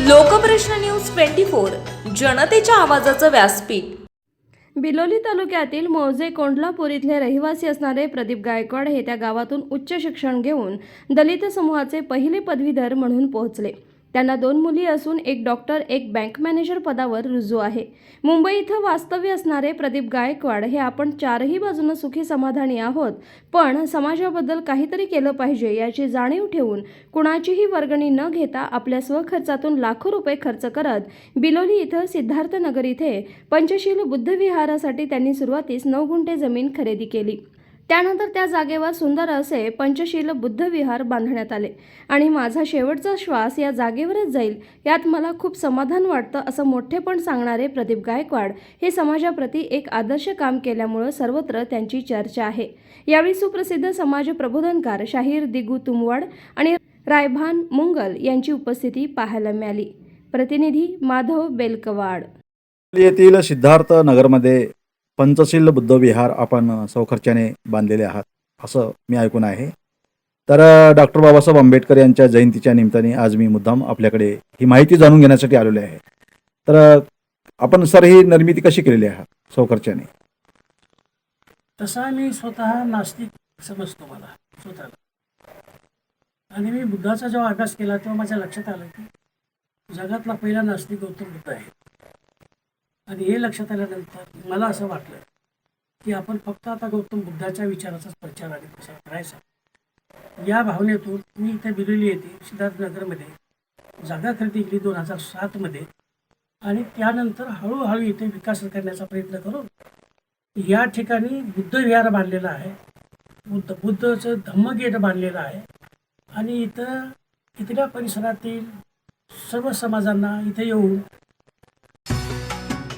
Lokprashna news twenty four जनतेच्या आवाजाचं व्यासपीठ. बिलोली तालुक्यातील मौजे कोंडलापूर इथले रहिवासी असणारे प्रदीप गायकवाड हे त्या गावातून उच्च शिक्षण घेऊन दलित समूहाचे पहिले पदवीधर म्हणून पोहोचले. त्यांना दोन मुली असून एक डॉक्टर एक बँक मॅनेजर पदावर रुजू आहे. मुंबई इथं वास्तव्य असणारे प्रदीप गायकवाड हे आपण चारही बाजूनं सुखी समाधानी आहोत पण समाजाबद्दल काहीतरी केलं पाहिजे याची जाणीव ठेवून कुणाचीही वर्गणी न घेता आपल्या स्वखर्चातून लाखो रुपये खर्च करत बिलोली इथं सिद्धार्थनगर इथे पंचशील बुद्धविहारासाठी त्यांनी सुरुवातीस नऊ गुंठे जमीन खरेदी केली. त्यानंतर त्या जागेवर सुंदर असे पंचशील बुद्धविहार बांधण्यात आले. आणि माझा शेवटचा श्वास या जागेवरच जाईल यात मला खूप समाधान वाटतं असं मोठेपण सांगणारे प्रदीप गायकवाड हे समाजाप्रती एक आदर्श काम केल्यामुळं सर्वत्र त्यांची चर्चा आहे. यावेळी सुप्रसिद्ध समाज प्रबोधनकार शाहीर दिगू तुमवाड आणि रायभान मुंगल यांची उपस्थिती पाहायला मिळाली. प्रतिनिधी माधव बेलकवाड. येथील सिद्धार्थ नगरमध्ये पंचशील बुद्धविहार आपण सौखर्च्याने बांधलेले आहात असं मी ऐकून आहे. तर डॉक्टर बाबासाहेब आंबेडकर यांच्या जयंतीच्या निमित्ताने आज मी मुद्दाम आपल्याकडे ही माहिती जाणून घेण्यासाठी आलेलो आहे. तर आपण सर ही निर्मिती कशी केलेली आहात सौखर्च्याने तसा मी स्वतः नास्तिक समजतो मला स्वतःला. आणि मी बुद्धाचा जेव्हा अभ्यास केला तेव्हा माझ्या लक्षात आलं की जगातला पहिला नास्तिक गौतम बुद्ध आहे. आणि हे लक्षात आल्यानंतर मला असं वाटलं की आपण फक्त आता गौतम बुद्धाच्या विचाराचाच प्रचार आणि प्रसार करायचा. या भावनेतून मी इथे बिलोली येथे सिद्धार्थनगरमध्ये जागा खरेदी केली दोन हजार सातमध्ये आणि त्यानंतर हळूहळू इथे विकास करण्याचा प्रयत्न करून या ठिकाणी बुद्ध विहार बांधलेला आहे. बुद्ध बुद्धचं धम्म गेट बांधलेलं आहे. आणि इथं इथल्या परिसरातील सर्व समाजांना इथे येऊन